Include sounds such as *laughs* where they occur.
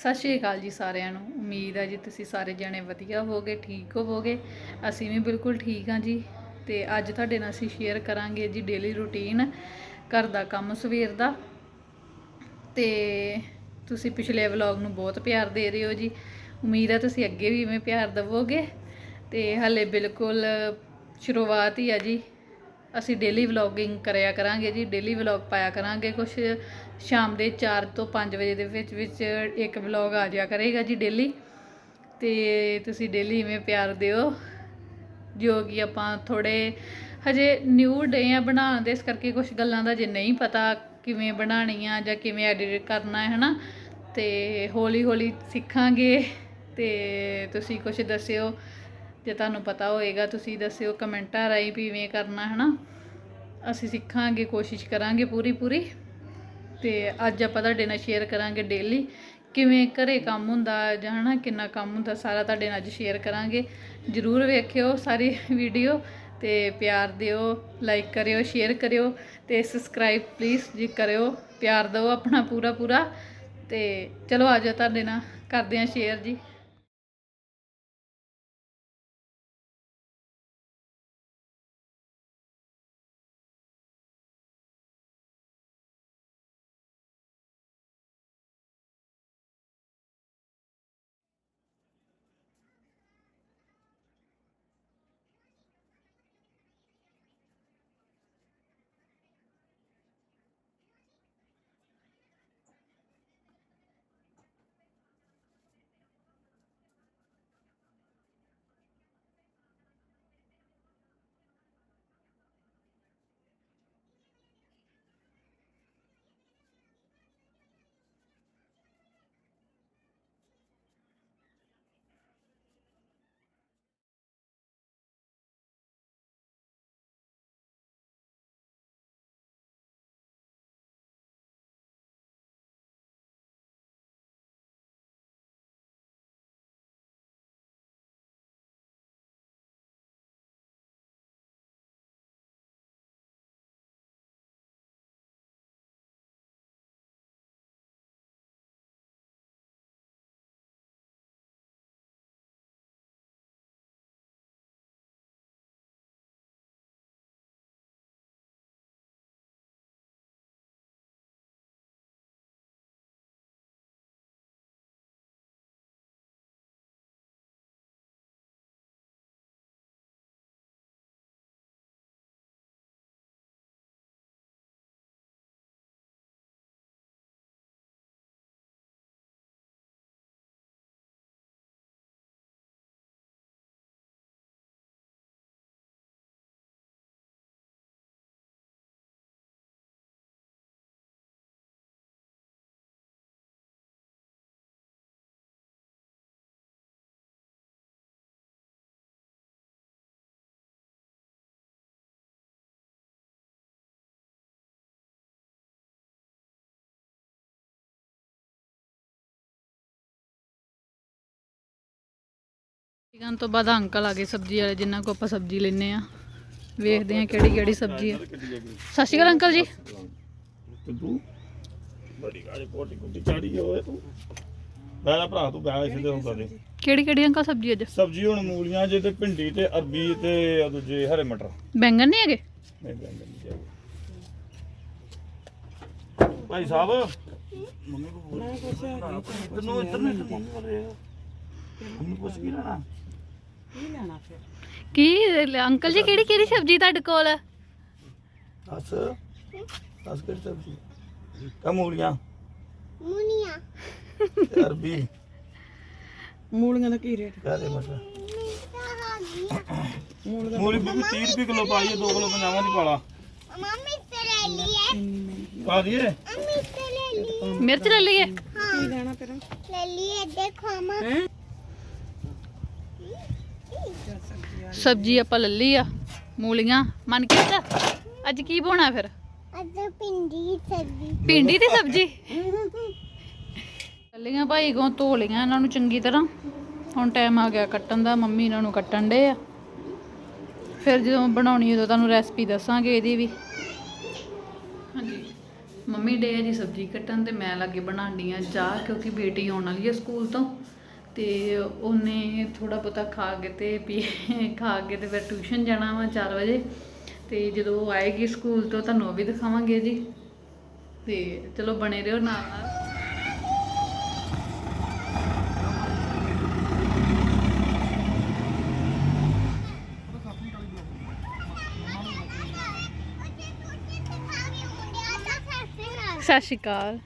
ਸਤਿ ਸ਼੍ਰੀ ਅਕਾਲ ਜੀ ਸਾਰਿਆਂ ਨੂੰ। ਉਮੀਦ ਹੈ ਜੀ ਤੁਸੀਂ ਸਾਰੇ ਜਣੇ ਵਧੀਆ ਹੋਵੋਗੇ, ਠੀਕ ਹੋਵੋਗੇ। ਅਸੀਂ ਵੀ ਬਿਲਕੁਲ ਠੀਕ ਹਾਂ ਜੀ। ਤੇ ਅੱਜ ਤੁਹਾਡੇ ਨਾਲ ਅਸੀਂ ਸ਼ੇਅਰ ਕਰਾਂਗੇ ਜੀ ਡੇਲੀ ਰੂਟੀਨ ਘਰ ਦਾ ਕੰਮ ਸਵੇਰ ਦਾ। ਤੇ ਤੁਸੀਂ ਪਿਛਲੇ ਵਲੌਗ ਨੂੰ ਬਹੁਤ ਪਿਆਰ ਦੇ ਰਹੇ ਹੋ ਜੀ। ਉਮੀਦ ਹੈ ਤੁਸੀਂ ਅੱਗੇ ਵੀ ਇਵੇਂ ਪਿਆਰ ਦੇਵੋਗੇ। ਤੇ ਹਲੇ ਬਿਲਕੁਲ ਸ਼ੁਰੂਆਤ ਹੀ ਆ ਜੀ। ਅਸੀਂ ਡੇਲੀ ਵਲੋਗਿੰਗ ਕਰਿਆ ਕਰਾਂਗੇ ਜੀ ਡੇਲੀ ਵਲੋਗ ਪਾਇਆ ਕਰਾਂਗੇ ਕੁਝ ਸ਼ਾਮ ਦੇ 4 ਤੋਂ 5 ਵਜੇ ਦੇ ਵਿੱਚ ਵਿੱਚ ਇੱਕ ਵਲੋਗ ਆ ਜਾਇਆ ਕਰੇਗਾ ਜੀ ਡੇਲੀ ਤੇ ਤੁਸੀਂ ਡੇਲੀ ਇਵੇਂ ਪਿਆਰ ਦਿਓ, ਜੋ ਕਿ ਆਪਾਂ ਥੋੜੇ ਹਜੇ ਨਿਊ ਡੇ ਆ ਬਣਾਉਣ ਦੇ, ਇਸ ਕਰਕੇ ਕੁਝ ਗੱਲਾਂ ਦਾ ਜੇ ਨਹੀਂ ਪਤਾ ਕਿਵੇਂ ਬਣਾਉਣੀ ਆ ਜਾਂ ਕਿਵੇਂ ਐਡਿਟ ਕਰਨਾ ਹੈ ਹਨਾ ਤੇ ਹੌਲੀ ਹੌਲੀ ਸਿੱਖਾਂਗੇ ਤੇ ਤੁਸੀਂ ਕੁਝ ਦੱਸਿਓ ਜੇ ਤੁਹਾਨੂੰ ਪਤਾ ਹੋਏਗਾ, ਤੁਸੀਂ ਦੱਸਿਓ ਕਮੈਂਟਾਂ ਰਾਹੀਂ ਵੀ ਇਵੇਂ ਕਰਨਾ ਹੈ ਨਾ ਅਸੀਂ ਸਿੱਖਾਂਗੇ, ਕੋਸ਼ਿਸ਼ ਕਰਾਂਗੇ ਪੂਰੀ ਪੂਰੀ। ਤੇ ਅੱਜ ਆਪਾਂ ਤੁਹਾਡੇ ਨਾਲ ਸ਼ੇਅਰ ਕਰਾਂਗੇ ਡੇਲੀ ਕਿਵੇਂ ਘਰੇ ਕੰਮ ਹੁੰਦਾ, ਜਾਂ ਹਨਾ, ਕਿੰਨਾ ਕੰਮ ਹੁੰਦਾ, ਸਾਰਾ ਤੁਹਾਡੇ ਨਾਲ ਅੱਜ ਸ਼ੇਅਰ ਕਰਾਂਗੇ। ਜਰੂਰ ਵੇਖਿਓ ਸਾਰੀ ਵੀਡੀਓ ਤੇ ਪਿਆਰ ਦਿਓ ਲਾਈਕ ਕਰਿਓ ਸ਼ੇਅਰ ਕਰਿਓ ਤੇ ਸਬਸਕ੍ਰਾਈਬ ਪਲੀਜ਼ ਜੀ ਕਰਿਓ। ਪਿਆਰ ਦਿਓ ਆਪਣਾ ਪੂਰਾ ਪੂਰਾ। ਤੇ ਚਲੋ ਆਜੋ ਤੁਹਾਡੇ ਨਾਲ। ਕਰਦੇ ਹਾਂ ਸ਼ੇਅਰ ਜੀ। ਚਿਕਨ ਤੋਂ ਬਾਅਦ ਅੰਕਲ ਆ ਗਏ ਸਬਜ਼ੀ ਵਾਲੇ ਜਿਨ੍ਹਾਂ ਕੋ ਆਪਾਂ ਸਬਜ਼ੀ ਲੈਨੇ ਆ ਵੇਖਦੇ ਆ ਕਿਹੜੀ ਕਿਹੜੀ ਸਬਜ਼ੀ ਆ ਸਤਿ ਸ਼੍ਰੀ ਅਕਾਲ ਅੰਕਲ ਜੀ। ਤੇ? ਤੂੰ ਬੜੀ ਗਾੜੀ ਪੋਟੀ ਕੁੱਟੀ ਚਾੜੀ ਹੋਏ ਤੂੰ। ਮੈਂ ਭਰਾ ਤੂੰ ਬੈਠ ਇੱਥੇ ਹੁੰਦਾ ਦੇ ਕਿਹੜੀ ਕਿਹੜੀ ਅੰਕਲ ਸਬਜ਼ੀ ਅੱਜ? ਸਬਜ਼ੀ ਹੁਣ ਮੂਲੀਆਂ ਜੇ ਤੇ ਭਿੰਡੀ ਤੇ ਅਰਬੀ ਤੇ ਉਹ ਦੂਜੇ ਹਰੇ ਮਟਰ। ਬੈਂਗਣ ਨਹੀਂ ਹੈਗੇ? ਨਹੀਂ ਭਾਈ ਸਾਹਿਬ। ਮੰਮੀ ਕੋ ਬੋਲ ਤੈਨੂੰ ਇੱਧਰ ਨਹੀਂ ਬੋਲ ਰਿਹਾ ਮੰਮੀ ਕੁਛ ਕੀ ਲੈਣਾ ਕੀ ਲੈ- ਅੰਕਲ ਜੀ ਕਿਹੜੀ ਕਿਹੜੀ ਸਬਜ਼ੀ ਤੁਹਾਡੇ ਕੋਲ? ਦੱਸ ਦੱਸ ਕਿਹੜੀ ਸਬਜ਼ੀ? ਕਾ ਮੂਲੀਆਂ। ਮੂਲੀਆਂ। ਤੇ ਅਰਬੀ। ਮੂਲੀਆਂ ਦਾ ਕੀ ਰੇਟ? ਹਰੇ ਮਟਰ ਮੂਲੀ ਵੀ 30 ਰੁਪਏ ਕਿਲੋ ਪਾਈ ਹੈ 2 ਕਿਲੋ ਪੰਜਾਵਾਂ ਦੀ ਪਾਲਾ। ਪਾ ਦਈਏ। ਮਿਰਚ ਲੈ ਲਈਏ। ਕੀ ਲੈਣਾ ਫਿਰ? ਸਬਜ਼ੀ ਆਪਾਂ ਲੈ ਲਈ ਆ ਮੂਲੀਆਂ। ਮਨ ਕੀਤਾ? ਅੱਜ ਕੀ ਬਣਾ ਫਿਰ? ਅੱਜ ਪਿੰਡੀ ਸਬਜ਼ੀ। ਭਿੰਡੀ ਦੀ ਸਬਜ਼ੀ? *laughs* ਕੱਲੀਆਂ ਭਾਈ ਕੋ ਧੋ ਲਈਆਂ ਇਹਨਾਂ ਨੂੰ ਚੰਗੀ ਤਰ੍ਹਾਂ। ਹੁਣ ਟਾਈਮ ਆ ਗਿਆ ਕੱਟਣ ਦਾ ਮੰਮੀ ਇਹਨਾਂ ਨੂੰ ਕੱਟਣ ਦੇ ਆ। ਫਿਰ ਜਦੋਂ ਬਣਾਉਣੀ ਉਦੋਂ ਤੁਹਾਨੂੰ ਰੈਸਪੀ ਦੱਸਾਂਗੇ ਇਹਦੀ ਵੀ। ਹਾਂਜੀ। ਮੰਮੀ ਡੇ ਆ ਜੀ ਸਬਜ਼ੀ ਕੱਟਣ ਤੇ ਮੈਂ ਲੱਗੇ ਬਣਾਉਣੀ ਆ ਚਾਹ ਕਿਉਂਕਿ ਬੇਟੀ ਆਉਣ ਵਾਲੀ ਹੈ ਸਕੂਲ ਤੋਂ। ਤੇ ਉਹਨੇ ਥੋੜਾ ਬਹੁਤਾ ਖਾ ਕੇ ਤੇ ਪੀ *laughs* ਖਾ ਕੇ ਤੇ ਫਿਰ ਟਿਊਸ਼ਨ ਜਾਣਾ ਵਾ 4 ਵਜੇ। ਤੇ ਜਦੋਂ ਉਹ ਆਏਗੀ ਸਕੂਲ ਤੋਂ ਤੁਹਾਨੂੰ ਉਹ ਵੀ ਦਿਖਾਵਾਂਗੇ ਜੀ। ਤੇ ਚਲੋ ਬਣੇ ਰਹੋ ਨਾਲ ਨਾਲ। ਸਤਿ ਸ਼੍ਰੀ ਅਕਾਲ।